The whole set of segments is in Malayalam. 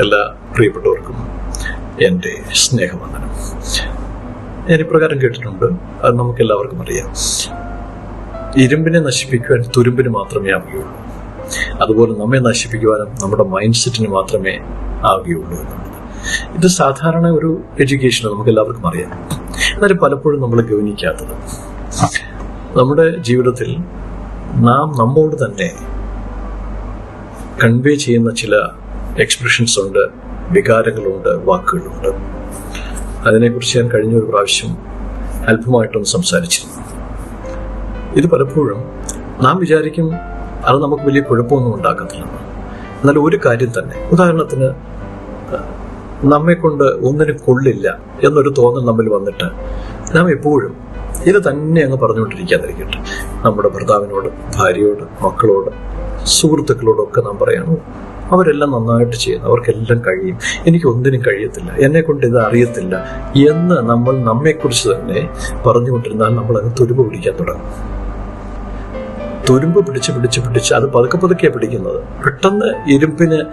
എല്ലാ പ്രിയപ്പെട്ടവർക്കും എന്റെ സ്നേഹവന്ദനം. ഞാൻ ഇപ്രകാരം കേട്ടിട്ടുണ്ട് അത് നമുക്ക് എല്ലാവർക്കും അറിയാം. ഇരുമ്പിനെ നശിപ്പിക്കുവാൻ തുരുമ്പിന് മാത്രമേ ആവുകയുള്ളൂ. അതുപോലെ നമ്മെ നശിപ്പിക്കുവാനും നമ്മുടെ മൈൻഡ് സെറ്റിന് മാത്രമേ ആവുകയുള്ളൂ എന്നുള്ളത്. ഇത് സാധാരണ ഒരു എഡ്യൂക്കേഷൻ നമുക്ക് എല്ലാവർക്കും അറിയാം. എന്നാലും പലപ്പോഴും നമ്മൾ ഗവനിക്കാത്തത് നമ്മുടെ ജീവിതത്തിൽ നാം നമ്മോട് തന്നെ കൺവേ ചെയ്യുന്ന ചില എക്സ്പ്രഷൻസ് ഉണ്ട് വികാരങ്ങളുണ്ട് വാക്കുകളുണ്ട്. അതിനെക്കുറിച്ച് ഞാൻ കഴിഞ്ഞ ഒരു പ്രാവശ്യം അല്പമായിട്ടൊന്ന് സംസാരിച്ചിരുന്നു. ഇത് പലപ്പോഴും നാം വിചാരിക്കും അത് നമുക്ക് വലിയ കുഴപ്പമൊന്നും ഉണ്ടാക്കത്തില്ലെന്ന് എന്നാൽ ഒരു കാര്യം തന്നെ ഉദാഹരണത്തിന് നമ്മെ കൊണ്ട് ഒന്നിനും കൊള്ളില്ല എന്നൊരു തോന്നൽ നമ്മിൽ വന്നിട്ട് നാം എപ്പോഴും ഇത് തന്നെ അങ്ങ് പറഞ്ഞുകൊണ്ടിരിക്കാതിരിക്കട്ടെ. നമ്മുടെ ഭർത്താവിനോട് ഭാര്യയോട് മക്കളോട് സുഹൃത്തുക്കളോടൊക്കെ നാം പറയണു അവരെല്ലാം നന്നായിട്ട് ചെയ്യുന്നു. അവർക്കെല്ലാം കഴിയും. എനിക്ക് ഒന്നിനും കഴിയത്തില്ല. എന്നെ കൊണ്ട് ഇത് അറിയത്തില്ല എന്ന് നമ്മൾ നമ്മെക്കുറിച്ച് തന്നെ പറഞ്ഞുകൊണ്ടിരുന്നാൽ നമ്മൾ അത് തുരുമ്പ് പിടിക്കാൻ തുടങ്ങും. തുരുമ്പ് പിടിച്ച് പിടിച്ച് പിടിച്ച് അത് പതുക്കെ പതുക്കെ പിടിക്കുന്നത്. പെട്ടെന്ന് ഇരുമ്പിന്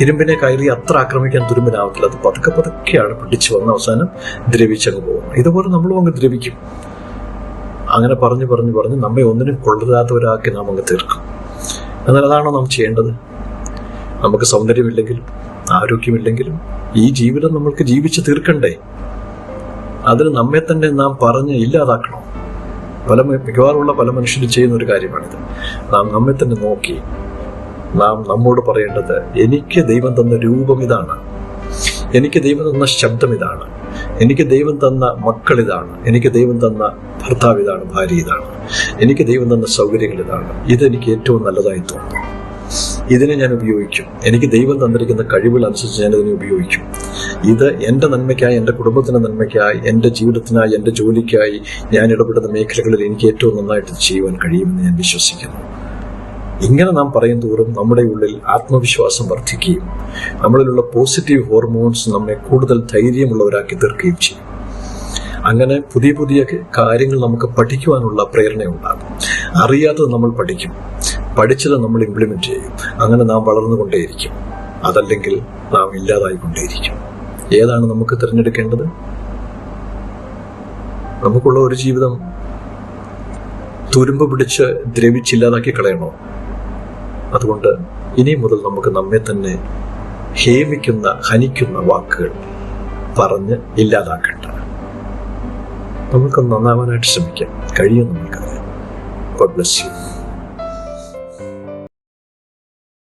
ഇരുമ്പിനെ കയറി അത്ര ആക്രമിക്കാൻ തുരുമ്പിനാവത്തില്ല. അത് പതുക്കെ പതുക്കെയാണ് പിടിച്ചു വന്ന അവസാനം ദ്രവിച്ചങ്ങ് പോകുന്നത്. ഇതുപോലെ നമ്മളും അങ്ങ് ദ്രവിക്കും. അങ്ങനെ പറഞ്ഞു പറഞ്ഞു പറഞ്ഞ് നമ്മെ ഒന്നിനും കൊള്ളരാത്തവരാക്കി നാം അങ്ങ് തീർക്കും. എന്നാൽ അതാണോ നാം ചെയ്യേണ്ടത്? നമുക്ക് സൗന്ദര്യമില്ലെങ്കിലും ആരോഗ്യമില്ലെങ്കിലും ഈ ജീവിതം നമ്മൾക്ക് ജീവിച്ച് തീർക്കണ്ടേ? അതിന് നമ്മെ തന്നെ നാം പറഞ്ഞ് ഇല്ലാതാക്കണോ? പല മിക്കവാറുള്ള പല മനുഷ്യരും ചെയ്യുന്ന ഒരു കാര്യമാണിത്. നാം നമ്മെ തന്നെ നോക്കി നാം നമ്മോട് പറയേണ്ടത് എനിക്ക് ദൈവം തന്ന രൂപം ഇതാണ്. എനിക്ക് ദൈവം തന്ന ശബ്ദം ഇതാണ്. എനിക്ക് ദൈവം തന്ന മക്കൾ ഇതാണ്. എനിക്ക് ദൈവം തന്ന ഭർത്താവ് ഇതാണ് ഭാര്യ ഇതാണ്. എനിക്ക് ദൈവം തന്ന സൗകര്യങ്ങൾ ഇതാണ്. ഇതെനിക്ക് ഏറ്റവും നല്ലതായി തോന്നുന്നു. ഇതിനെ ഞാൻ ഉപയോഗിക്കും. എനിക്ക് ദൈവം തന്നിരിക്കുന്ന കഴിവുകൾ അനുസരിച്ച് ഞാൻ ഇതിനെ ഉപയോഗിക്കും. ഇത് എന്റെ നന്മയ്ക്കായി എന്റെ കുടുംബത്തിന്റെ നന്മയ്ക്കായി എന്റെ ജീവിതത്തിനായി എന്റെ ജോലിക്കായി ഞാൻ ഇടപെടുന്ന മേഖലകളിൽ എനിക്ക് ഏറ്റവും നന്നായിട്ട് ചെയ്യുവാൻ കഴിയുമെന്ന് ഞാൻ വിശ്വസിക്കുന്നു. ഇങ്ങനെ നാം പറയും തോറും നമ്മുടെ ഉള്ളിൽ ആത്മവിശ്വാസം വർദ്ധിക്കുകയും നമ്മളിലുള്ള പോസിറ്റീവ് ഹോർമോൺസ് നമ്മെ കൂടുതൽ ധൈര്യമുള്ളവരാക്കി തീർക്കുകയും ചെയ്യും. അങ്ങനെ പുതിയ പുതിയ കാര്യങ്ങൾ നമുക്ക് പഠിക്കുവാനുള്ള പ്രേരണയുണ്ടാകും. അറിയാത്തത് നമ്മൾ പഠിക്കും. പഠിച്ചത് നമ്മൾ ഇംപ്ലിമെന്റ് ചെയ്യും. അങ്ങനെ നാം വളർന്നുകൊണ്ടേയിരിക്കും. അതല്ലെങ്കിൽ നാം ഇല്ലാതായിക്കൊണ്ടേയിരിക്കും. ഏതാണ് നമുക്ക് തിരഞ്ഞെടുക്കേണ്ടത്? നമുക്കുള്ള ഒരു ജീവിതം തുരുമ്പ് പിടിച്ച് ദ്രവിച്ചില്ലാതാക്കി കളയണോ? അതുകൊണ്ട് ഇനി മുതൽ നമുക്ക് നമ്മെ തന്നെ ഹേമിക്കുന്ന ഹനിക്കുന്ന വാക്കുകൾ പറഞ്ഞ് ഇല്ലാതാക്കണ്ട. നമുക്ക് നന്നാവാനായിട്ട് ശ്രമിക്കാം. കഴിയും നമുക്കറിയാം ഗോഡ് ബ്ലസ് യു